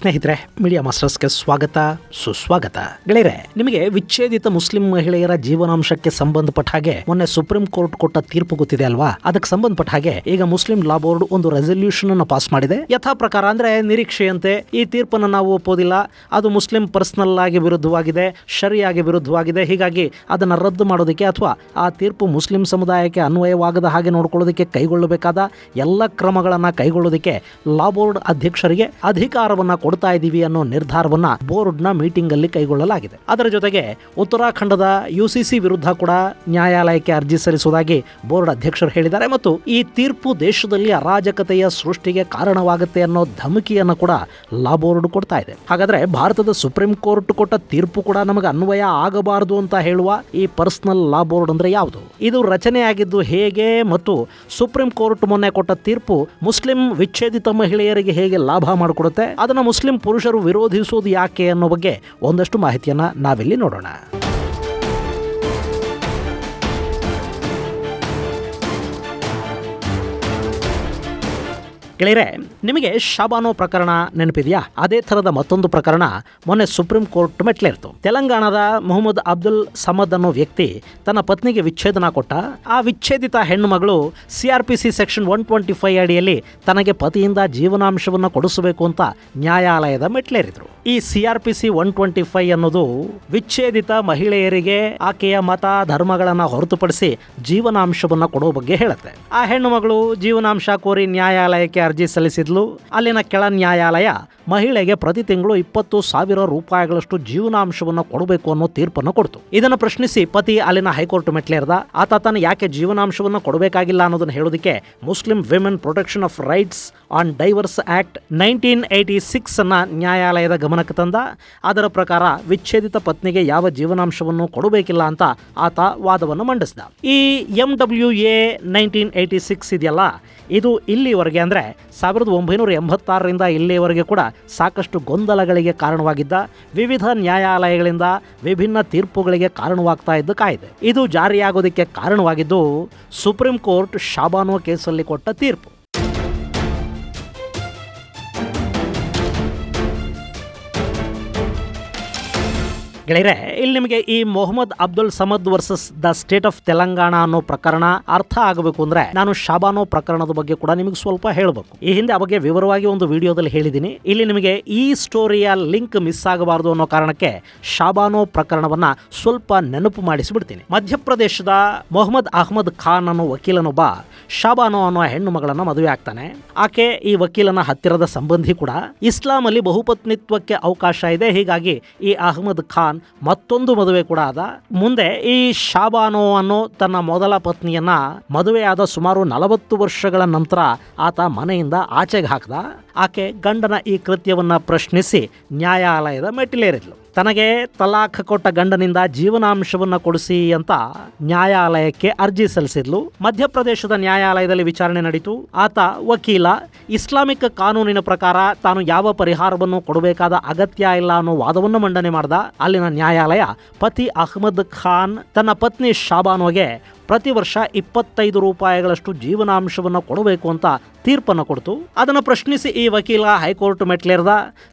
ಸ್ನೇಹಿತರೆ, ಮೀಡಿಯಾ ಮಾಸ್ಟರ್ಸ್ಗೆ ಸ್ವಾಗತ, ಸುಸ್ವಾಗತ. ಗೆಳೆಯರೆ, ನಿಮಗೆ ವಿಚ್ಛೇದಿತ ಮುಸ್ಲಿಂ ಮಹಿಳೆಯರ ಜೀವನಾಂಶಕ್ಕೆ ಸಂಬಂಧಪಟ್ಟ ಹಾಗೆ ಮೊನ್ನೆ ಸುಪ್ರೀಂ ಕೋರ್ಟ್ ಕೊಟ್ಟ ತೀರ್ಪು ಗೊತ್ತಿದೆ ಅಲ್ವಾ? ಅದಕ್ಕೆ ಸಂಬಂಧಪಟ್ಟ ಹಾಗೆ ಈಗ ಮುಸ್ಲಿಂ ಲಾ ಬೋರ್ಡ್ ಒಂದು ರೆಸಲ್ಯೂಷನ್ ಅನ್ನು ಪಾಸ್ ಮಾಡಿದೆ. ಯಥಾ ಪ್ರಕಾರ ಅಂದ್ರೆ ನಿರೀಕ್ಷೆಯಂತೆ ಈ ತೀರ್ಪನ್ನು ನಾವು ಒಪ್ಪೋದಿಲ್ಲ. ಅದು ಮುಸ್ಲಿಂ ಪರ್ಸನಲ್ ಆಗಿ ವಿರುದ್ಧವಾಗಿದೆ, ಶರಿಯಾಗಿ ವಿರುದ್ಧವಾಗಿದೆ. ಹೀಗಾಗಿ ಅದನ್ನು ರದ್ದು ಮಾಡೋದಕ್ಕೆ ಅಥವಾ ಆ ತೀರ್ಪು ಮುಸ್ಲಿಂ ಸಮುದಾಯಕ್ಕೆ ಅನ್ವಯವಾಗದ ಹಾಗೆ ನೋಡ್ಕೊಳ್ಳೋದಕ್ಕೆ ಕೈಗೊಳ್ಳಬೇಕಾದ ಎಲ್ಲ ಕ್ರಮಗಳನ್ನು ಕೈಗೊಳ್ಳೋದಕ್ಕೆ ಲಾ ಬೋರ್ಡ್ ಅಧ್ಯಕ್ಷರಿಗೆ ಅಧಿಕಾರವನ್ನ ಕೊಡ್ತಾ ಇದ್ದೀವಿ ಅನ್ನೋ ನಿರ್ಧಾರವನ್ನ ಬೋರ್ಡ್ನ ಮೀಟಿಂಗ್ ಅಲ್ಲಿ ಕೈಗೊಳ್ಳಲಾಗಿದೆ. ಅದರ ಜೊತೆಗೆ ಉತ್ತರಾಖಂಡದ ಯುಸಿಸಿ ವಿರುದ್ಧ ಕೂಡ ನ್ಯಾಯಾಲಯಕ್ಕೆ ಅರ್ಜಿ ಸಲ್ಲಿಸುವುದಾಗಿ ಬೋರ್ಡ್ ಅಧ್ಯಕ್ಷರು ಹೇಳಿದ್ದಾರೆ ಮತ್ತು ಈ ತೀರ್ಪು ದೇಶದಲ್ಲಿ ಅರಾಜಕತೆಯ ಸೃಷ್ಟಿಗೆ ಕಾರಣವಾಗುತ್ತೆ ಅನ್ನೋ ಧಮಕಿಯನ್ನು ಕೂಡ ಲಾ ಬೋರ್ಡ್ ಕೊಡ್ತಾ ಇದೆ. ಹಾಗಾದ್ರೆ ಭಾರತದ ಸುಪ್ರೀಂ ಕೋರ್ಟ್ ಕೊಟ್ಟ ತೀರ್ಪು ಕೂಡ ನಮಗೆ ಅನ್ವಯ ಆಗಬಾರದು ಅಂತ ಹೇಳುವ ಈ ಪರ್ಸನಲ್ ಲಾ ಬೋರ್ಡ್ ಅಂದ್ರೆ ಯಾವುದು? ಇದು ರಚನೆಯಾಗಿದ್ದು ಹೇಗೆ ಮತ್ತು ಸುಪ್ರೀಂ ಕೋರ್ಟ್ ಮೊನ್ನೆ ಕೊಟ್ಟ ತೀರ್ಪು ಮುಸ್ಲಿಂ ವಿಚ್ಛೇದಿತ ಮಹಿಳೆಯರಿಗೆ ಹೇಗೆ ಲಾಭ ಮಾಡಿಕೊಡುತ್ತೆ? ಅದನ್ನು ಮುಸ್ಲಿಂ ಪುರುಷರು ವಿರೋಧಿಸೋದು ಯಾಕೆ ಅನ್ನೋ ಬಗ್ಗೆ ಒಂದಷ್ಟು ಮಾಹಿತಿಯನ್ನು ನಾವಿಲ್ಲಿ ನೋಡೋಣ. ಗೆಳೆಯರೆ ನಿಮಗೆ ಶಬಾನೋ ಪ್ರಕರಣ ನೆನಪಿದೆಯಾ? ಅದೇ ಥರದ ಮತ್ತೊಂದು ಪ್ರಕರಣ ಮೊನ್ನೆ ಸುಪ್ರೀಂ ಕೋರ್ಟ್ ಮೆಟ್ಲೇರ್ತು ತೆಲಂಗಾಣದ ಮೊಹಮ್ಮದ್ ಅಬ್ದುಲ್ ಸಮದ್ ಅನ್ನೋ ವ್ಯಕ್ತಿ ತನ್ನ ಪತ್ನಿಗೆ ವಿಚ್ಛೇದನ ಕೊಟ್ಟ. ಆ ವಿಚ್ಛೇದಿತ ಹೆಣ್ಣು ಮಗಳು C R P C section one twenty five ಅಡಿಯಲ್ಲಿ ತನಗೆ ಪತಿಯಿಂದ ಜೀವನಾಂಶವನ್ನು ಕೊಡಿಸಬೇಕು ಅಂತ ನ್ಯಾಯಾಲಯದ ಮೆಟ್ಲೇರಿದ್ರು ಈ C R P C one twenty five ಅನ್ನೋದು ವಿಚ್ಛೇದಿತ ಮಹಿಳೆಯರಿಗೆ ಆಕೆಯ ಮತ, ಧರ್ಮಗಳನ್ನು ಹೊರತುಪಡಿಸಿ ಜೀವನಾಂಶವನ್ನು ಕೊಡೋ ಬಗ್ಗೆ ಹೇಳುತ್ತೆ. ಆ ಹೆಣ್ಣು ಮಗಳು ಜೀವನಾಂಶ ಕೋರಿ ನ್ಯಾಯಾಲಯಕ್ಕೆ ಅರ್ಜಿ ಸಲ್ಲಿಸಿದ್ಲು. ಅಲ್ಲಿನ ಕೆಳ ನ್ಯಾಯಾಲಯ ಮಹಿಳೆಗೆ ಪ್ರತಿ ತಿಂಗಳು ಇಪ್ಪತ್ತು ಸಾವಿರ ರೂಪಾಯಿಗಳಷ್ಟು ಜೀವನಾಂಶವನ್ನು ಕೊಡಬೇಕು ಅನ್ನೋ ತೀರ್ಪನ್ನು ಕೊಡ್ತು. ಇದನ್ನು ಪ್ರಶ್ನಿಸಿ ಪತಿ ಅಲ್ಲಿನ ಹೈಕೋರ್ಟ್ ಮೆಟ್ಲೇರ್ದ ಆತ ತನ್ನ ಯಾಕೆ ಜೀವನಾಂಶವನ್ನು ಕೊಡಬೇಕಾಗಿಲ್ಲ ಅನ್ನೋದನ್ನು ಹೇಳೋದಕ್ಕೆ Muslim women protection of rights on divorce act nineteen eighty six ಅನ್ನ ನ್ಯಾಯಾಲಯದ ಗಮನಕ್ಕೆ ತಂದ. ಅದರ ಪ್ರಕಾರ ವಿಚ್ಛೇದಿತ ಪತ್ನಿಗೆ ಯಾವ ಜೀವನಾಂಶವನ್ನು ಕೊಡಬೇಕಿಲ್ಲ ಅಂತ ಆತ ವಾದವನ್ನು ಮಂಡಿಸಿದ. ಈ M W A nineteen eighty six ಇದೆಯಲ್ಲ, ಇದು ಇಲ್ಲಿವರೆಗೆ ಅಂದರೆ ಸಾವಿರದ ಒಂಬೈನೂರ ಎಂಬತ್ತಾರರಿಂದ ಇಲ್ಲಿಯವರೆಗೆ ಕೂಡ ಸಾಕಷ್ಟು ಗೊಂದಲಗಳಿಗೆ ಕಾರಣವಾಗಿದ್ದ ವಿವಿಧ ನ್ಯಾಯಾಲಯಗಳಿಂದ ವಿಭಿನ್ನ ತೀರ್ಪುಗಳಿಗೆ ಕಾರಣವಾಗ್ತಾ ಇದ್ದ ಕಾಯ್ದೆ. ಇದು ಜಾರಿಯಾಗೋದಕ್ಕೆ ಕಾರಣವಾಗಿದ್ದು, ಸುಪ್ರೀಂ ಕೋರ್ಟ್ ಶಾಬಾನೋ ಕೇಸಲ್ಲಿ ಕೊಟ್ಟ ತೀರ್ಪು. ಗೆಳೆಯರೆ, ಇಲ್ಲಿ ನಿಮಗೆ ಈ Mohammed Abdul Samad versus the state of Telangana ಅನ್ನೋ ಪ್ರಕರಣ ಅರ್ಥ ಆಗಬೇಕು ಅಂದ್ರೆ ನಾನು ಶಾಬಾನೋ ಪ್ರಕರಣದ ಬಗ್ಗೆ ಕೂಡ ನಿಮಗೆ ಸ್ವಲ್ಪ ಹೇಳಬೇಕು. ಈ ಹಿಂದೆ ಬಗ್ಗೆ ವಿವರವಾಗಿ ಒಂದು ವಿಡಿಯೋದಲ್ಲಿ ಹೇಳಿದ್ದೀನಿ. ಇಲ್ಲಿ ನಿಮಗೆ ಈ ಸ್ಟೋರಿಯ ಲಿಂಕ್ ಮಿಸ್ ಆಗಬಾರದು ಅನ್ನೋ ಕಾರಣಕ್ಕೆ ಶಾಬಾನೋ ಪ್ರಕರಣವನ್ನ ಸ್ವಲ್ಪ ನೆನಪು ಮಾಡಿಸಿಬಿಡ್ತೀನಿ. ಮಧ್ಯಪ್ರದೇಶದ ಮೊಹಮ್ಮದ್ ಅಹ್ಮದ್ ಖಾನ್ ಅನ್ನೋ ವಕೀಲನೊಬ್ಬ ಶಾಬಾನೋ ಅನ್ನೋ ಹೆಣ್ಣು ಮಗಳನ್ನ ಮದುವೆ ಆಗ್ತಾನೆ. ಆಕೆ ಈ ವಕೀಲನ ಹತ್ತಿರದ ಸಂಬಂಧಿ ಕೂಡ ಇಸ್ಲಾಂ ಅಲ್ಲಿ ಬಹುಪತ್ನಿತ್ವಕ್ಕೆ ಅವಕಾಶ ಇದೆ. ಹೀಗಾಗಿ ಈ ಅಹ್ಮದ್ ಖಾನ್ ಮತ್ತೊಂದು ಮದುವೆ ಕೂಡ ಆದ ಮುಂದೆ ಈ ಶಾಬಾನೋ ಅನ್ನೋ ತನ್ನ ಮೊದಲ ಪತ್ನಿಯನ್ನ ಮದುವೆಯಾದ ಸುಮಾರು ನಲವತ್ತು ವರ್ಷಗಳ ನಂತರ ಆತ ಮನೆಯಿಂದ ಆಚೆಗೆ ಹಾಕ್ದ. ಆಕೆ ಗಂಡನ ಈ ಕೃತ್ಯವನ್ನು ಪ್ರಶ್ನಿಸಿ ನ್ಯಾಯಾಲಯದ ಮೆಟ್ಟಿಲೇರಿದ್ಲು. ತನಗೆ ತಲಾಖ್ ಕೊಟ್ಟ ಗಂಡನಿಂದ ಜೀವನಾಂಶವನ್ನು ಕೊಡಿಸಿ ಅಂತ ನ್ಯಾಯಾಲಯಕ್ಕೆ ಅರ್ಜಿ ಸಲ್ಲಿಸಿದ್ಲು. ಮಧ್ಯಪ್ರದೇಶದ ನ್ಯಾಯಾಲಯದಲ್ಲಿ ವಿಚಾರಣೆ ನಡೀತು. ಆತ ವಕೀಲ, ಇಸ್ಲಾಮಿಕ್ ಕಾನೂನಿನ ಪ್ರಕಾರ ತಾನು ಯಾವ ಪರಿಹಾರವನ್ನು ಕೊಡಬೇಕಾದ ಅಗತ್ಯ ಇಲ್ಲ ಅನ್ನೋ ವಾದವನ್ನು ಮಂಡನೆ ಮಾಡಿದ. ಅಲ್ಲಿನ ನ್ಯಾಯಾಲಯ ಪತಿ ಅಹ್ಮದ್ ಖಾನ್ ತನ್ನ ಪತ್ನಿ ಶಾಬಾನೋಗೆ ಪ್ರತಿ ವರ್ಷ ಇಪ್ಪತ್ತೈದು ರೂಪಾಯಿಗಳಷ್ಟು ಜೀವನಾಂಶವನ್ನು ಕೊಡಬೇಕು ಅಂತ ತೀರ್ಪನ್ನು ಕೊಡ್ತು. ಅದನ್ನು ಪ್ರಶ್ನಿಸಿ ಈ ವಕೀಲ ಹೈಕೋರ್ಟ್ ಮೆಟ್ಲೇರ್ದ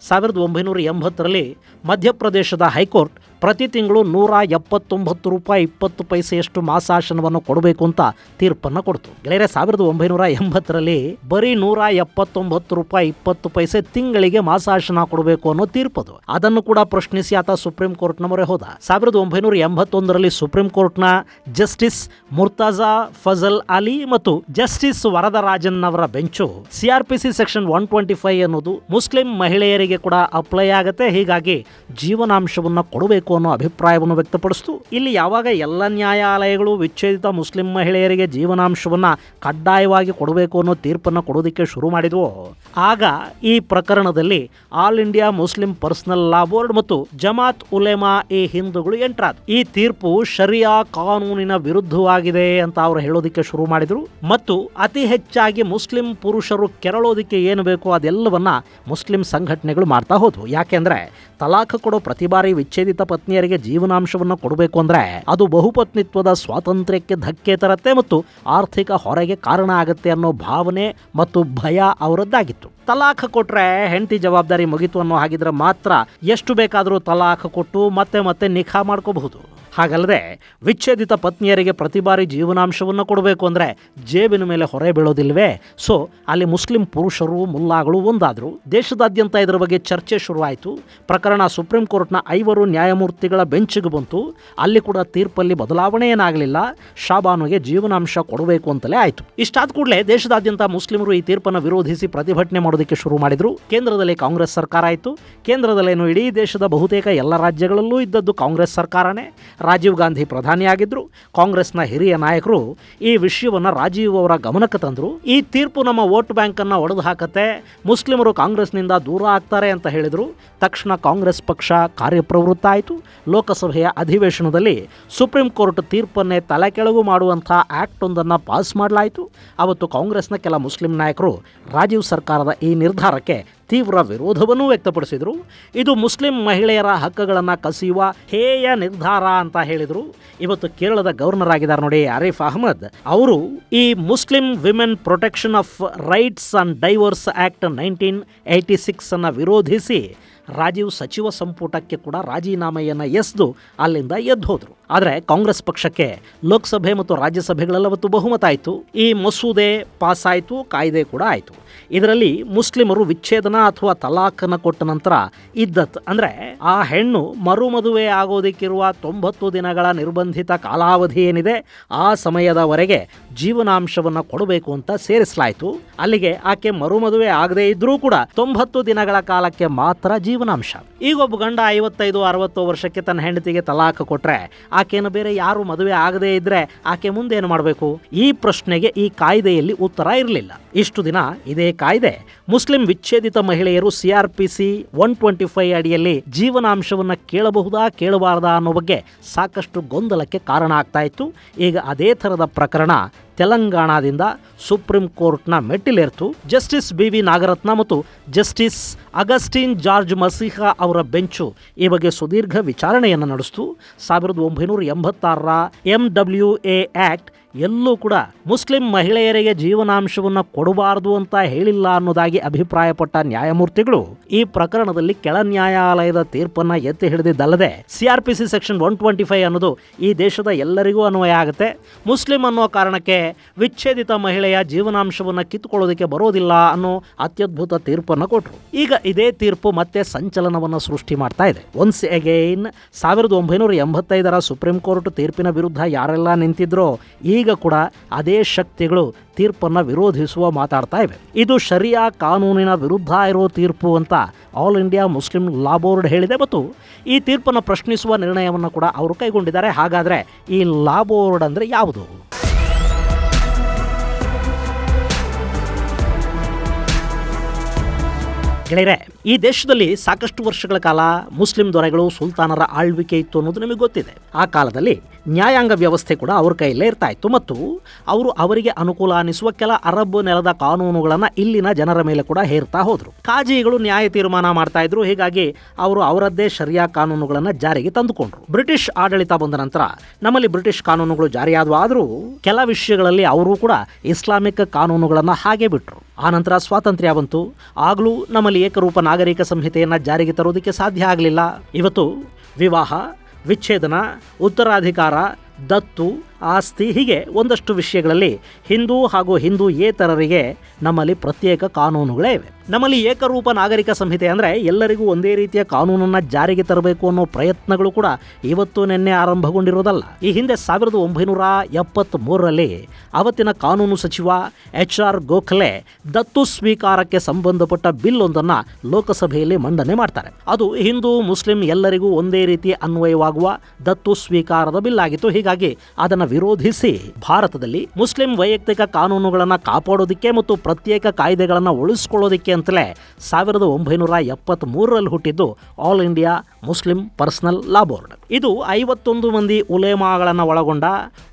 ಸಾವಿರದ ಒಂಬೈನೂರ ಎಂಬತ್ತರಲ್ಲಿ ಮಧ್ಯಪ್ರದೇಶದ ಹೈಕೋರ್ಟ್ ಪ್ರತಿ ತಿಂಗಳು ನೂರ ಎಪ್ಪತ್ತೊಂಬತ್ತು ರೂಪಾಯಿ ಇಪ್ಪತ್ತು ಪೈಸೆಯಷ್ಟು ಮಾಸಾಶನವನ್ನು ಕೊಡಬೇಕು ಅಂತ ತೀರ್ಪನ್ನು ಕೊಡ್ತು. ಗೆಳೆಯರೆ, ಸಾವಿರದ ಒಂಬೈನೂರ ಎಂಬತ್ತರಲ್ಲಿ ಬರೀ ನೂರ ಎಪ್ಪತ್ತೊಂಬತ್ತು ರೂಪಾಯಿ ಇಪ್ಪತ್ತು ಪೈಸೆ ತಿಂಗಳಿಗೆ ಮಾಸಾಶನ ಕೊಡಬೇಕು ಅನ್ನೋ ತೀರ್ಪದು. ಅದನ್ನು ಕೂಡ ಪ್ರಶ್ನಿಸಿ ಆತ ಸುಪ್ರೀಂ ಕೋರ್ಟ್ನ ಮೊರೆ ಹೋದ. ಸಾವಿರದ ಒಂಬೈನೂರ ಎಂಬತ್ತೊಂದರಲ್ಲಿ ಸುಪ್ರೀಂ ಕೋರ್ಟ್ನ ಜಸ್ಟಿಸ್ ಮುರ್ತಾಜಾ ಫಜಲ್ ಅಲಿ ಮತ್ತು ಜಸ್ಟಿಸ್ ವರದರಾಜನ್ ಅವರ bench CrPC section one twenty five ಅನ್ನೋದು ಮುಸ್ಲಿಂ ಮಹಿಳೆಯರಿಗೆ ಕೂಡ ಅಪ್ಲೈ ಆಗುತ್ತೆ. ಹೀಗಾಗಿ ಜೀವನಾಂಶವನ್ನು ಕೊಡಬೇಕು ಅನ್ನೋ ಅಭಿಪ್ರಾಯವನ್ನು ವ್ಯಕ್ತಪಡಿಸಿತು. ಇಲ್ಲಿ ಯಾವಾಗ ಎಲ್ಲ ನ್ಯಾಯಾಲಯಗಳು ವಿಚ್ಛೇದಿತ ಮುಸ್ಲಿಂ ಮಹಿಳೆಯರಿಗೆ ಜೀವನಾಂಶವನ್ನು ಕಡ್ಡಾಯವಾಗಿ ಕೊಡಬೇಕು ಅನ್ನೋ ತೀರ್ಪನ್ನು ಕೊಡೋದಕ್ಕೆ ಶುರು ಮಾಡಿದವು. ಆಗ ಈ ಪ್ರಕರಣದಲ್ಲಿ all India Muslim personal law board ಮತ್ತು ಜಮಾತ್ ಉಲೇಮಾ ಈ ಹಿಂದೂಗಳು ಎಂಟ್ರಾದ್ರು ಈ ತೀರ್ಪು ಶರಿಯಾ ಕಾನೂನಿನ ವಿರುದ್ಧವಾಗಿದೆ ಅಂತ ಅವರು ಹೇಳೋದಕ್ಕೆ ಶುರು ಮಾಡಿದ್ರು. ಮತ್ತು ಅತಿ ಹೆಚ್ಚಾಗಿ ಮುಸ್ಲಿಂ ಪುರುಷರು ಕೆರಳೋದಕ್ಕೆ ಏನು ಬೇಕೋ ಅದೆಲ್ಲವನ್ನ ಮುಸ್ಲಿಂ ಸಂಘಟನೆಗಳು ಮಾಡ್ತಾ ಹೋದ್ವು. ಯಾಕೆಂದ್ರೆ ತಲಾಖ್ ಕೊಡೋ ಪ್ರತಿ ಬಾರಿ ವಿಚ್ಛೇದಿತ ಪತ್ನಿಯರಿಗೆ ಜೀವನಾಂಶವನ್ನು ಕೊಡಬೇಕು ಅಂದರೆ ಅದು ಬಹುಪತ್ನಿತ್ವದ ಸ್ವಾತಂತ್ರ್ಯಕ್ಕೆ ಧಕ್ಕೆ ತರತ್ತೆ ಮತ್ತು ಆರ್ಥಿಕ ಹೊರೆಗೆ ಕಾರಣ ಆಗುತ್ತೆ ಅನ್ನೋ ಭಾವನೆ ಮತ್ತು ಭಯ ಅವರದ್ದಾಗಿತ್ತು. ತಲಾಖ್ ಕೊಟ್ರೆ ಹೆಂಡತಿ ಜವಾಬ್ದಾರಿ ಮುಗಿತು ಅನ್ನೋ ಹಾಗಿದ್ರೆ ಮಾತ್ರ ಎಷ್ಟು ಬೇಕಾದರೂ ತಲಾಖ್ ಕೊಟ್ಟು ಮತ್ತೆ ಮತ್ತೆ ನಿಖಾ ಮಾಡ್ಕೋಬಹುದು. ಹಾಗಲ್ಲದೆ ವಿಚ್ಛೇದಿತ ಪತ್ನಿಯರಿಗೆ ಪ್ರತಿ ಬಾರಿ ಜೀವನಾಂಶವನ್ನು ಕೊಡಬೇಕು ಅಂದರೆ ಜೇಬಿನ ಮೇಲೆ ಹೊರೆ ಬೀಳೋದಿಲ್ವೇ? ಸೊ ಅಲ್ಲಿ ಮುಸ್ಲಿಂ ಪುರುಷರು, ಮುಲ್ಲಾಗಳು ಒಂದಾದರು. ದೇಶದಾದ್ಯಂತ ಇದರ ಬಗ್ಗೆ ಚರ್ಚೆ ಶುರುವಾಯಿತು. ಪ್ರಕರಣ ಸುಪ್ರೀಂ ಕೋರ್ಟ್ನ ಐವರು ನ್ಯಾಯಮೂರ್ತಿಗಳ ಬೆಂಚಿಗೆ ಬಂತು. ಅಲ್ಲಿ ಕೂಡ ತೀರ್ಪಲ್ಲಿ ಬದಲಾವಣೆ ಏನಾಗಲಿಲ್ಲ. ಶಾಬಾನುಗೆ ಜೀವನಾಂಶ ಕೊಡಬೇಕು ಅಂತಲೇ ಆಯಿತು. ಇಷ್ಟಾದ ಕೂಡಲೇ ದೇಶದಾದ್ಯಂತ ಮುಸ್ಲಿಮರು ಈ ತೀರ್ಪನ್ನು ವಿರೋಧಿಸಿ ಪ್ರತಿಭಟನೆ ಮಾಡೋದಕ್ಕೆ ಶುರು ಮಾಡಿದರು. ಕೇಂದ್ರದಲ್ಲಿ ಕಾಂಗ್ರೆಸ್ ಸರ್ಕಾರ ಆಯಿತು. ಕೇಂದ್ರದಲ್ಲೇನು ಇಡೀ ದೇಶದ ಬಹುತೇಕ ಎಲ್ಲ ರಾಜ್ಯಗಳಲ್ಲೂ ಇದ್ದದ್ದು ಕಾಂಗ್ರೆಸ್ ಸರ್ಕಾರನೇ. ರಾಜೀವ್ ಗಾಂಧಿ ಪ್ರಧಾನಿಯಾಗಿದ್ದರು ಕಾಂಗ್ರೆಸ್ನ ಹಿರಿಯ ನಾಯಕರು ಈ ವಿಷಯವನ್ನು ರಾಜೀವ್ ಅವರ ಗಮನಕ್ಕೆ ತಂದರು. ಈ ತೀರ್ಪು ನಮ್ಮ ವೋಟ್ ಬ್ಯಾಂಕನ್ನು ಒಡೆದು ಹಾಕತ್ತೆ, ಮುಸ್ಲಿಮರು ಕಾಂಗ್ರೆಸ್ನಿಂದ ದೂರ ಆಗ್ತಾರೆ ಅಂತ ಹೇಳಿದರು. ತಕ್ಷಣ ಕಾಂಗ್ರೆಸ್ ಪಕ್ಷ ಕಾರ್ಯಪ್ರವೃತ್ತ ಆಯಿತು. ಲೋಕಸಭೆಯ ಅಧಿವೇಶನದಲ್ಲಿ ಸುಪ್ರೀಂ ಕೋರ್ಟ್ ತೀರ್ಪನ್ನೇ ತಲೆ ಕೆಳಗು ಮಾಡುವಂಥ ಆ್ಯಕ್ಟ್ ಒಂದನ್ನು ಪಾಸ್ ಮಾಡಲಾಯಿತು. ಅವತ್ತು ಕಾಂಗ್ರೆಸ್ನ ಕೆಲ ಮುಸ್ಲಿಂ ನಾಯಕರು ರಾಜೀವ್ ಸರ್ಕಾರದ ಈ ನಿರ್ಧಾರಕ್ಕೆ ತೀವ್ರ ವಿರೋಧವನ್ನೂ ವ್ಯಕ್ತಪಡಿಸಿದರು. ಇದು ಮುಸ್ಲಿಂ ಮಹಿಳೆಯರ ಹಕ್ಕುಗಳನ್ನು ಕಸಿಯುವ ಹೇಯ ನಿರ್ಧಾರ ಅಂತ ಹೇಳಿದರು. ಇವತ್ತು ಕೇರಳದ ಗವರ್ನರ್ ಆಗಿದ್ದಾರೆ ನೋಡಿ ಆರಿಫ್ ಅಹಮದ್. ಅವರು ಈ Muslim women protection of rights and divorce act nineteen eighty ಸಿಕ್ಸನ್ನು ವಿರೋಧಿಸಿ ರಾಜೀವ್ ಸಚಿವ ಸಂಪುಟಕ್ಕೆ ಕೂಡ ರಾಜೀನಾಮೆಯನ್ನು ಎಸೆದು ಅಲ್ಲಿಂದ ಎದ್ದು ಹೋದರು ಆದರೆ ಕಾಂಗ್ರೆಸ್ ಪಕ್ಷಕ್ಕೆ ಲೋಕಸಭೆ ಮತ್ತು ರಾಜ್ಯಸಭೆಗಳೆಲ್ಲವತ್ತು ಬಹುಮತ ಆಯಿತು. ಈ ಮಸೂದೆ ಪಾಸ್ ಆಯಿತು ಕಾಯ್ದೆ ಕೂಡ ಆಯಿತು. ಇದರಲ್ಲಿ ಮುಸ್ಲಿಮರು ವಿಚ್ಛೇದನ ಅಥವಾ ತಲಾಖನ್ನು ಕೊಟ್ಟ ನಂತರ ಇದ್ದತ್. ಅಂದರೆ ಆ ಹೆಣ್ಣು ಮರುಮದುವೆ ಆಗೋದಕ್ಕಿರುವ ತೊಂಬತ್ತು ದಿನಗಳ ನಿರ್ಬಂಧಿತ ಕಾಲಾವಧಿ ಏನಿದೆ, ಆ ಸಮಯದವರೆಗೆ ಜೀವನಾಂಶವನ್ನು ಕೊಡಬೇಕು ಅಂತ ಸೇರಿಸಲಾಯಿತು. ಅಲ್ಲಿಗೆ ಆಕೆ ಮರುಮದುವೆ ಆಗದೇ ಇದ್ರೂ ಕೂಡ ತೊಂಬತ್ತು ದಿನಗಳ ಕಾಲಕ್ಕೆ ಮಾತ್ರ ಜೀವನಾಂಶ. ಈಗ ಒಬ್ಬ ಗಂಡ ಐವತ್ತೈದು, ಅರವತ್ತು ವರ್ಷಕ್ಕೆ ತನ್ನ ಹೆಂಡತಿಗೆ ತಲಾಖ್ ಕೊಟ್ರೆ ಆಕೆಯನ್ನು ಬೇರೆ ಯಾರು ಮದುವೆ ಆಗದೇ ಇದ್ರೆ ಆಕೆ ಮುಂದೇನು ಮಾಡಬೇಕು? ಈ ಪ್ರಶ್ನೆಗೆ ಈ ಕಾಯ್ದೆಯಲ್ಲಿ ಉತ್ತರ ಇರಲಿಲ್ಲ. ಇಷ್ಟು ದಿನ ಇದೇ ಕಾಯ್ದೆ. ಮುಸ್ಲಿಂ ವಿಚ್ಛೇದಿತ ಮಹಿಳೆಯರು ಸಿಆರ್ಪಿಸಿ ಒನ್ ಟ್ವೆಂಟಿ ಫೈವ್ ಅಡಿಯಲ್ಲಿ ಜೀವನಾಂಶವನ್ನು ಕೇಳಬಹುದಾ, ಕೇಳಬಾರದಾ ಅನ್ನೋ ಬಗ್ಗೆ ಸಾಕಷ್ಟು ಗೊಂದಲಕ್ಕೆ ಕಾರಣ ಆಗ್ತಾ ಇತ್ತು. ಈಗ ಅದೇ ಥರದ ಪ್ರಕರಣ ತೆಲಂಗಾಣದಿಂದ ಸುಪ್ರೀಂ ಕೋರ್ಟ್ನ ಮೆಟ್ಟಿಲೇರ್ತು. ಜಸ್ಟಿಸ್ ಬಿ ವಿ ನಾಗರತ್ನ ಮತ್ತು ಜಸ್ಟಿಸ್ ಅಗಸ್ಟಿನ್ ಜಾರ್ಜ್ ಮಸೀಹಾ ಅವರ ಬೆಂಚು ಈ ಬಗ್ಗೆ ಸುದೀರ್ಘ ವಿಚಾರಣೆಯನ್ನು ನಡೆಸಿತು. ಸಾವಿರದ ಒಂಬೈನೂರ ಎಂಬತ್ತಾರರ ಎಂ ಡಬ್ಲ್ಯೂ ಎ ಆ್ಯಕ್ಟ್ ಎಲ್ಲೂ ಕೂಡ ಮುಸ್ಲಿಂ ಮಹಿಳೆಯರಿಗೆ ಜೀವನಾಂಶವನ್ನು ಕೊಡಬಾರದು ಅಂತ ಹೇಳಿಲ್ಲ ಅನ್ನೋದಾಗಿ ಅಭಿಪ್ರಾಯಪಟ್ಟ ನ್ಯಾಯಮೂರ್ತಿಗಳು ಈ ಪ್ರಕರಣದಲ್ಲಿ ಕೆಳ ನ್ಯಾಯಾಲಯದ ತೀರ್ಪನ್ನ ಎತ್ತಿ ಹಿಡಿದಿದ್ದಲ್ಲದೆ CrPC section one twenty five ಅನ್ನೋದು ಈ ದೇಶದ ಎಲ್ಲರಿಗೂ ಅನ್ವಯ ಆಗುತ್ತೆ. ಮುಸ್ಲಿಂ ಅನ್ನೋ ಕಾರಣಕ್ಕೆ ವಿಚ್ಛೇದಿತ ಮಹಿಳೆಯ ಜೀವನಾಂಶವನ್ನು ಕಿತ್ತುಕೊಳ್ಳೋದಕ್ಕೆ ಬರೋದಿಲ್ಲ ಅನ್ನೋ ಅತ್ಯದ್ಭುತ ತೀರ್ಪನ್ನು ಕೊಟ್ಟರು ಈಗ ಇದೇ ತೀರ್ಪು ಮತ್ತೆ ಸಂಚಲನವನ್ನು ಸೃಷ್ಟಿ ಮಾಡ್ತಾ ಇದೆ. ಒನ್ಸ್ ಅಗೈನ್ ಸಾವಿರದ ಒಂಬೈನೂರ ಎಂಬತ್ತೈದರ ಸುಪ್ರೀಂ ಕೋರ್ಟ್ ತೀರ್ಪಿನ ವಿರುದ್ಧ ಯಾರೆಲ್ಲ ನಿಂತಿದ್ರೋ, ಈಗ ಕೂಡ ಅದೇ ಶಕ್ತಿಗಳು ತೀರ್ಪನ್ನು ವಿರೋಧಿಸುವ ಮಾತಾಡ್ತಾ ಇವೆ. ಇದು ಶರಿಯಾ ಕಾನೂನಿನ ವಿರುದ್ಧ ಇರೋ ತೀರ್ಪು ಅಂತ all India Muslim law board ಹೇಳಿದೆ ಮತ್ತು ಈ ತೀರ್ಪನ್ನು ಪ್ರಶ್ನಿಸುವ ನಿರ್ಣಯವನ್ನು ಕೂಡ ಅವರು ಕೈಗೊಂಡಿದ್ದಾರೆ. ಹಾಗಾದರೆ ಈ ಲಾ ಬೋರ್ಡ್ ಅಂದರೆ ಯಾವುದು? ಗೆಳೆಯರೆ ಈ ದೇಶದಲ್ಲಿ ಸಾಕಷ್ಟು ವರ್ಷಗಳ ಕಾಲ ಮುಸ್ಲಿಂ ದೊರೆಗಳು ಸುಲ್ತಾನರ ಆಳ್ವಿಕೆ ಇತ್ತು ಅನ್ನೋದು ನಿಮಗೆ ಗೊತ್ತಿದೆ. ಆ ಕಾಲದಲ್ಲಿ ನ್ಯಾಯಾಂಗ ವ್ಯವಸ್ಥೆ ಕೂಡ ಅವ್ರ ಕೈಯಲ್ಲೇ ಇರ್ತಾ ಇತ್ತು ಮತ್ತು ಅವರು ಅವರಿಗೆ ಅನುಕೂಲ ಅನಿಸುವ ಕೆಲ ಅರಬ್ ನೆಲದ ಕಾನೂನುಗಳನ್ನು ಇಲ್ಲಿನ ಜನರ ಮೇಲೆ ಕೂಡ ಹೇರ್ತಾ ಹೋದರು. ಕಾಜಿಗಳು ನ್ಯಾಯ ತೀರ್ಮಾನ ಮಾಡ್ತಾ ಇದ್ರು, ಹೀಗಾಗಿ ಅವರು ಅವರದ್ದೇ ಶರಿಯಾ ಕಾನೂನುಗಳನ್ನು ಜಾರಿಗೆ ತಂದುಕೊಂಡ್ರು. ಬ್ರಿಟಿಷ್ ಆಡಳಿತ ಬಂದ ನಂತರ ನಮ್ಮಲ್ಲಿ ಬ್ರಿಟಿಷ್ ಕಾನೂನುಗಳು ಜಾರಿಯಾದವು, ಆದರೂ ಕೆಲ ವಿಷಯಗಳಲ್ಲಿ ಅವರು ಕೂಡ ಇಸ್ಲಾಮಿಕ್ ಕಾನೂನುಗಳನ್ನು ಹಾಗೆ ಬಿಟ್ಟರು ಆನಂತರ ಸ್ವಾತಂತ್ರ್ಯ ಬಂತು, ಆಗಲೂ ನಮ್ಮಲ್ಲಿ ಏಕರೂಪ ನಾಗರಿಕ ಸಂಹಿತೆಯನ್ನು ಜಾರಿಗೆ ತರೋದಕ್ಕೆ ಸಾಧ್ಯ ಆಗಲಿಲ್ಲ. ಇವತ್ತು ವಿವಾಹ ವಿಚ್ಛೇದನ ಉತ್ತರಾಧಿಕಾರ ದತ್ತು ಆಸ್ತಿ ಹೀಗೆ ಒಂದಷ್ಟು ವಿಷಯಗಳಲ್ಲಿ ಹಿಂದೂ ಹಾಗೂ ಹಿಂದೂಯೇತರರಿಗೆ ನಮ್ಮಲ್ಲಿ ಪ್ರತ್ಯೇಕ ಕಾನೂನುಗಳೇ ಇವೆ. ನಮ್ಮಲ್ಲಿ ಏಕರೂಪ ನಾಗರಿಕ ಸಂಹಿತೆ ಅಂದರೆ ಎಲ್ಲರಿಗೂ ಒಂದೇ ರೀತಿಯ ಕಾನೂನನ್ನು ಜಾರಿಗೆ ತರಬೇಕು ಅನ್ನೋ ಪ್ರಯತ್ನಗಳು ಕೂಡ ಇವತ್ತು ನಿನ್ನೆ ಆರಂಭಗೊಂಡಿರೋದಲ್ಲ. ಈ ಹಿಂದೆ ಸಾವಿರದ ಒಂಬೈನೂರ ಎಪ್ಪತ್ತ್ ಮೂರರಲ್ಲಿ ಅವತ್ತಿನ ಕಾನೂನು ಸಚಿವ ಎಚ್ ಆರ್ ಗೋಖಲೆ ದತ್ತು ಸ್ವೀಕಾರಕ್ಕೆ ಸಂಬಂಧಪಟ್ಟ ಬಿಲ್ ಒಂದನ್ನು ಲೋಕಸಭೆಯಲ್ಲಿ ಮಂಡನೆ ಮಾಡ್ತಾರೆ. ಅದು ಹಿಂದೂ, ಮುಸ್ಲಿಂ ಎಲ್ಲರಿಗೂ ಒಂದೇ ರೀತಿ ಅನ್ವಯವಾಗುವ ದತ್ತು ಸ್ವೀಕಾರದ ಬಿಲ್ ಆಗಿತ್ತು. ಹೀಗಾಗಿ ಅದನ್ನು ವಿರೋಧಿಸಿ ಭಾರತದಲ್ಲಿ ಮುಸ್ಲಿಂ ವೈಯಕ್ತಿಕ ಕಾನೂನುಗಳನ್ನು ಕಾಪಾಡೋದಕ್ಕೆ ಮತ್ತು ಪ್ರತ್ಯೇಕ ಕಾಯ್ದೆಗಳನ್ನು ಉಳಿಸ್ಕೊಳ್ಳೋದಕ್ಕೆ ಅಂತಲೇ ಸಾವಿರದ ಒಂಬೈನೂರ ಎಪ್ಪತ್ತ್ ಮೂರರಲ್ಲಿ ಹುಟ್ಟಿದ್ದು all India Muslim personal law board. ಇದು ಐವತ್ತೊಂದು ಮಂದಿ ಉಲೇಮಾಗಳನ್ನು ಒಳಗೊಂಡ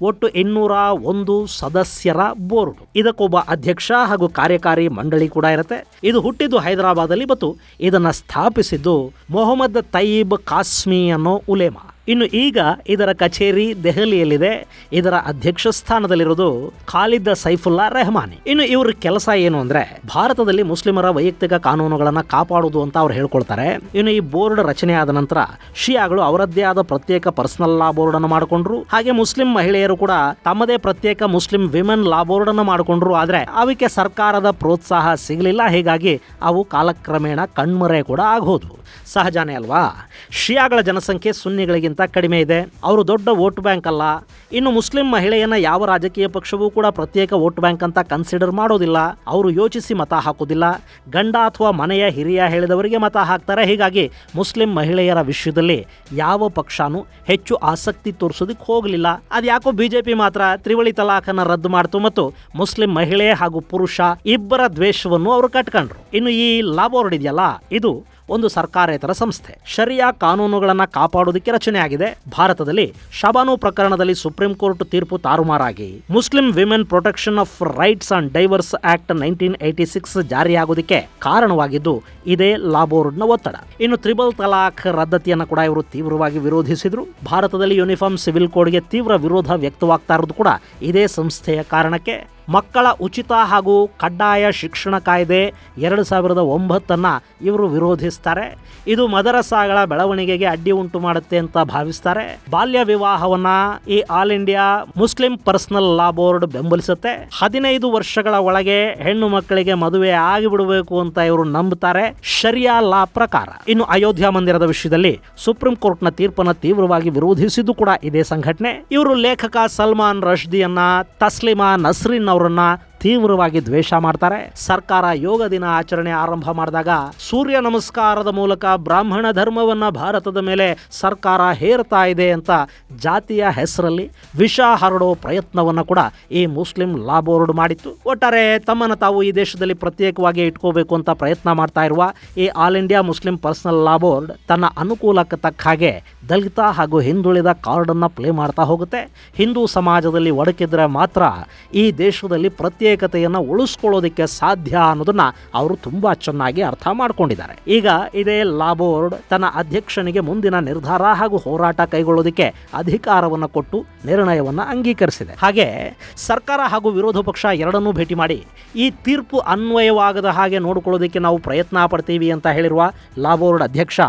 ಒಟ್ಟು ಇನ್ನೂರ ಒಂದು ಸದಸ್ಯರ ಬೋರ್ಡ್. ಇದಕ್ಕೊಬ್ಬ ಅಧ್ಯಕ್ಷ ಹಾಗೂ ಕಾರ್ಯಕಾರಿ ಮಂಡಳಿ ಕೂಡ ಇರುತ್ತೆ. ಇದು ಹುಟ್ಟಿದ್ದು ಹೈದರಾಬಾದಲ್ಲಿ ಮತ್ತು ಇದನ್ನು ಸ್ಥಾಪಿಸಿದ್ದು ಮೊಹಮ್ಮದ್ ತಯೀಬ್ ಕಾಸ್ಮಿ ಅನ್ನೋ ಉಲೇಮಾ. ಇನ್ನು ಈಗ ಇದರ ಕಚೇರಿ ದೆಹಲಿಯಲ್ಲಿದೆ. ಇದರ ಅಧ್ಯಕ್ಷ ಸ್ಥಾನದಲ್ಲಿರುವುದು ಖಾಲಿದ್ ಸೈಫುಲ್ಲಾ ರೆಹಮಾನಿ. ಇನ್ನು ಇವ್ರ ಕೆಲಸ ಏನು ಅಂದ್ರೆ ಭಾರತದಲ್ಲಿ ಮುಸ್ಲಿಮರ ವೈಯಕ್ತಿಕ ಕಾನೂನುಗಳನ್ನು ಕಾಪಾಡುವುದು ಅಂತ ಅವ್ರು ಹೇಳ್ಕೊಳ್ತಾರೆ. ಇನ್ನು ಈ ಬೋರ್ಡ್ ರಚನೆ ಆದ ನಂತರ ಶಿಯಾಗಳು ಅವರದ್ದೇ ಆದ ಪ್ರತ್ಯೇಕ ಪರ್ಸನಲ್ ಲಾ ಬೋರ್ಡ್ ಅನ್ನು ಮಾಡಿಕೊಂಡ್ರು. ಹಾಗೆ ಮುಸ್ಲಿಂ ಮಹಿಳೆಯರು ಕೂಡ ತಮ್ಮದೇ ಪ್ರತ್ಯೇಕ ಮುಸ್ಲಿಂ ವಿಮೆನ್ ಲಾ ಬೋರ್ಡ್ ಅನ್ನು ಮಾಡಿಕೊಂಡ್ರು. ಆದ್ರೆ ಅವಕ್ಕೆ ಸರ್ಕಾರದ ಪ್ರೋತ್ಸಾಹ ಸಿಗಲಿಲ್ಲ. ಹೀಗಾಗಿ ಅವು ಕಾಲಕ್ರಮೇಣ ಕಣ್ಮರೆ ಕೂಡ ಆಗೋದು ಸಹಜಾನೇ ಅಲ್ವಾ? ಶಿಯಾಗಳ ಜನಸಂಖ್ಯೆ ಸುನ್ನಿಗಳಿಗಿಂತ ಕಡಿಮೆ ಇದೆ. ಅವರು ದೊಡ್ಡ ವೋಟ್ ಬ್ಯಾಂಕ್ ಅಲ್ಲ. ಇನ್ನು ಮುಸ್ಲಿಂ ಮಹಿಳೆಯನ್ನ ಯಾವ ರಾಜಕೀಯ ಪಕ್ಷವೂ ಕೂಡ ಪ್ರತ್ಯೇಕ ವೋಟ್ ಬ್ಯಾಂಕ್ ಅಂತ ಕನ್ಸಿಡರ್ ಮಾಡೋದಿಲ್ಲ. ಅವರು ಯೋಚಿಸಿ ಮತ ಹಾಕೋದಿಲ್ಲ ಗಂಡ ಅಥವಾ ಮನೆಯ ಹಿರಿಯ ಹೇಳಿದವರಿಗೆ ಮತ ಹಾಕ್ತಾರೆ. ಹೀಗಾಗಿ ಮುಸ್ಲಿಂ ಮಹಿಳೆಯರ ವಿಷಯದಲ್ಲಿ ಯಾವ ಪಕ್ಷನೂ ಹೆಚ್ಚು ಆಸಕ್ತಿ ತೋರಿಸೋದಕ್ಕೆ ಹೋಗಲಿಲ್ಲ. ಅದ್ಯಾಕೋ ಬಿಜೆಪಿ ಮಾತ್ರ ತ್ರಿವಳಿ ತಲಾಖನ್ನು ರದ್ದು ಮಾಡ್ತು ಮತ್ತು ಮುಸ್ಲಿಂ ಮಹಿಳೆ ಹಾಗೂ ಪುರುಷ ಇಬ್ಬರ ದ್ವೇಷವನ್ನು ಅವರು ಕಟ್ಕೊಂಡ್ರು. ಇನ್ನು ಈ ಲಾಬೋರ್ಡ್ ಇದೆಯಲ್ಲ? ಇದು ಒಂದು ಸರ್ಕಾರೇತರ ಸಂಸ್ಥೆ. ಶರಿಯಾ ಕಾನೂನುಗಳನ್ನು ಕಾಪಾಡೋದಕ್ಕೆ ರಚನೆಯಾಗಿದೆ. ಭಾರತದಲ್ಲಿ ಶಬಾನು ಪ್ರಕರಣದಲ್ಲಿ ಸುಪ್ರೀಂ ಕೋರ್ಟ್ ತೀರ್ಪು ತಾರುಮಾರಾಗಿ. Muslim women protection of rights and divorce act nineteen eighty six ಜಾರಿಯಾಗೋದಕ್ಕೆ ಕಾರಣವಾಗಿದ್ದು, ಇದೇ ಲಾಬೋರ್ಡ್ನ ಒತ್ತಡ. ಇನ್ನು ತ್ರಿಬಲ್ ತಲಾಖ್ ರದ್ದತಿಯನ್ನು ಕೂಡ ಇವರು ತೀವ್ರವಾಗಿ ವಿರೋಧಿಸಿದ್ರು. ಭಾರತದಲ್ಲಿ ಯೂನಿಫಾರ್ಮ್ ಸಿವಿಲ್ ಕೋಡ್ಗೆ ತೀವ್ರ ವಿರೋಧ ವ್ಯಕ್ತವಾಗ್ತಾ ಇರೋದು ಕೂಡ ಇದೇ ಸಂಸ್ಥೆಯ ಕಾರಣಕ್ಕೆ ಮಕ್ಕಳ ಉಚಿತ ಹಾಗೂ ಕಡ್ಡಾಯ ಶಿಕ್ಷಣ ಕಾಯ್ದೆ ಎರಡು ಸಾವಿರದ ಒಂಬತ್ತನ್ನು ಇವರು ವಿರೋಧಿಸ್ತಾರೆ. ಇದು ಮದರಸಾಗಳ ಬೆಳವಣಿಗೆಗೆ ಅಡ್ಡಿ ಉಂಟು ಮಾಡುತ್ತೆ ಅಂತ ಭಾವಿಸ್ತಾರೆ. ಬಾಲ್ಯ ವಿವಾಹವನ್ನ ಈ all India Muslim personal law board ಬೆಂಬಲಿಸುತ್ತೆ. ಹದಿನೈದು ವರ್ಷಗಳ ಒಳಗೆ ಹೆಣ್ಣು ಮಕ್ಕಳಿಗೆ ಮದುವೆ ಆಗಿಬಿಡಬೇಕು ಅಂತ ಇವರು ನಂಬುತ್ತಾರೆ ಶರಿಯಾ ಲಾ ಪ್ರಕಾರ. ಇನ್ನು ಅಯೋಧ್ಯಾ ಮಂದಿರದ ವಿಷಯದಲ್ಲಿ ಸುಪ್ರೀಂ ಕೋರ್ಟ್ನ ತೀರ್ಪನ್ನ ತೀವ್ರವಾಗಿ ವಿರೋಧಿಸಿದ್ದು ಕೂಡ ಇದೇ ಸಂಘಟನೆ. ಇವರು ಲೇಖಕ ಸಲ್ಮಾನ್ ರಶ್ದಿಯನ್ನ ತಸ್ಲಿಮಾ ನಸ್ರಿನ್ ಅವರನ್ನ ತೀವ್ರವಾಗಿ ದ್ವೇಷ ಮಾಡ್ತಾರೆ. ಸರ್ಕಾರ ಯೋಗ ದಿನ ಆಚರಣೆ ಆರಂಭ ಮಾಡಿದಾಗ ಸೂರ್ಯ ನಮಸ್ಕಾರದ ಮೂಲಕ ಬ್ರಾಹ್ಮಣ ಧರ್ಮವನ್ನ ಭಾರತದ ಮೇಲೆ ಸರ್ಕಾರ ಹೇರ್ತಾ ಇದೆ ಅಂತ ಜಾತಿಯ ಹೆಸರಲ್ಲಿ ವಿಷ ಹರಡೋ ಪ್ರಯತ್ನವನ್ನ ಕೂಡ ಈ ಮುಸ್ಲಿಂ ಲಾ ಬೋರ್ಡ್ ಮಾಡಿತ್ತು. ಒಟ್ಟಾರೆ ತಮ್ಮನ್ನು ತಾವು ಈ ದೇಶದಲ್ಲಿ ಪ್ರತ್ಯೇಕವಾಗಿ ಇಟ್ಕೋಬೇಕು ಅಂತ ಪ್ರಯತ್ನ ಮಾಡ್ತಾ ಇರುವ ಈ all India Muslim personal law board ತನ್ನ ಅನುಕೂಲಕ್ಕೆ ತಕ್ಕ ಹಾಗೆ ದಲಿತ ಹಾಗೂ ಹಿಂದುಳಿದ ಕಾರ್ಡನ್ನು ಪ್ಲೇ ಮಾಡ್ತಾ ಹೋಗುತ್ತೆ. ಹಿಂದೂ ಸಮಾಜದಲ್ಲಿ ಒಡಕಿದ್ರೆ ಮಾತ್ರ ಈ ದೇಶದಲ್ಲಿ ಪ್ರತ್ಯೇಕತೆಯನ್ನು ಉಳಿಸ್ಕೊಳ್ಳೋದಕ್ಕೆ ಸಾಧ್ಯ ಅನ್ನೋದನ್ನ ಅವರು ತುಂಬಾ ಚೆನ್ನಾಗಿ ಅರ್ಥ ಮಾಡಿಕೊಂಡಿದ್ದಾರೆ. ಈಗ ಇದೇ ಲಾಬೋರ್ಡ್ ತನ್ನ ಅಧ್ಯಕ್ಷನಿಗೆ ಮುಂದಿನ ನಿರ್ಧಾರ ಹಾಗೂ ಹೋರಾಟ ಕೈಗೊಳ್ಳೋದಕ್ಕೆ ಅಧಿಕಾರವನ್ನು ಕೊಟ್ಟು ನಿರ್ಣಯವನ್ನು ಅಂಗೀಕರಿಸಿದೆ. ಹಾಗೆ ಸರ್ಕಾರ ಹಾಗೂ ವಿರೋಧ ಪಕ್ಷ ಎರಡನ್ನೂ ಭೇಟಿ ಮಾಡಿ ಈ ತೀರ್ಪು ಅನ್ವಯವಾಗದ ಹಾಗೆ ನೋಡಿಕೊಳ್ಳೋದಕ್ಕೆ ನಾವು ಪ್ರಯತ್ನ ಪಡ್ತೀವಿ ಅಂತ ಹೇಳಿರುವ ಲಾಬೋರ್ಡ್ ಅಧ್ಯಕ್ಷ,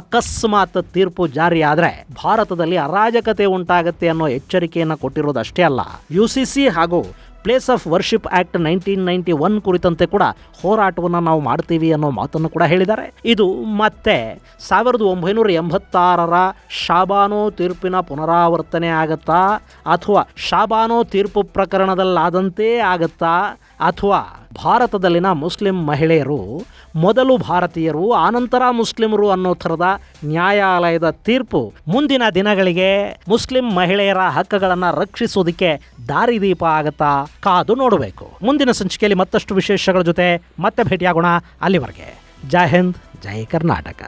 ಅಕಸ್ಮಾತ್ ತೀರ್ಪು ಜಾರಿ ಆದರೆ ಭಾರತದಲ್ಲಿ ಅರಾಜಕತೆ ಉಂಟಾಗುತ್ತೆ ಅನ್ನೋ ಎಚ್ಚರಿಕೆಯನ್ನು ಕೊಟ್ಟಿರೋದಷ್ಟೇ ಅಲ್ಲ. ಯು ಸಿ ಸಿ ಹಾಗೂ place of worship act nineteen ninety one ಕುರಿತಂತೆ ಕೂಡ ಹೋರಾಟವನ್ನು ನಾವು ಮಾಡ್ತೀವಿ ಅನ್ನೋ ಮಾತನ್ನು ಕೂಡ ಹೇಳಿದ್ದಾರೆ. ಇದು ಮತ್ತೆ ಸಾವಿರದ ಒಂಬೈನೂರ ಎಂಬತ್ತಾರರ ಶಾಬಾನೋ ತೀರ್ಪಿನ ಪುನರಾವರ್ತನೆ ಆಗತ್ತಾ, ಅಥವಾ ಶಾಬಾನೋ ತೀರ್ಪು ಪ್ರಕರಣದಲ್ಲಾದಂತೆ ಆಗತ್ತಾ, ಅಥವಾ ಭಾರತದಲ್ಲಿನ ಮುಸ್ಲಿಂ ಮಹಿಳೆಯರು ಮೊದಲು ಭಾರತೀಯರು, ಆನಂತರ ಮುಸ್ಲಿಮರು ಅನ್ನೋ ಥರದ ನ್ಯಾಯಾಲಯದ ತೀರ್ಪು ಮುಂದಿನ ದಿನಗಳಿಗೆ ಮುಸ್ಲಿಂ ಮಹಿಳೆಯರ ಹಕ್ಕುಗಳನ್ನು ರಕ್ಷಿಸೋದಕ್ಕೆ ದಾರಿದೀಪ ಆಗತ್ತಾ ಕಾದು ನೋಡಬೇಕು. ಮುಂದಿನ ಸಂಚಿಕೆಯಲ್ಲಿ ಮತ್ತಷ್ಟು ವಿಶೇಷಗಳ ಜೊತೆ ಮತ್ತೆ ಭೇಟಿಯಾಗೋಣ ಅಲ್ಲಿವರೆಗೆ. ಜೈ ಹಿಂದ್, ಜೈ ಕರ್ನಾಟಕ.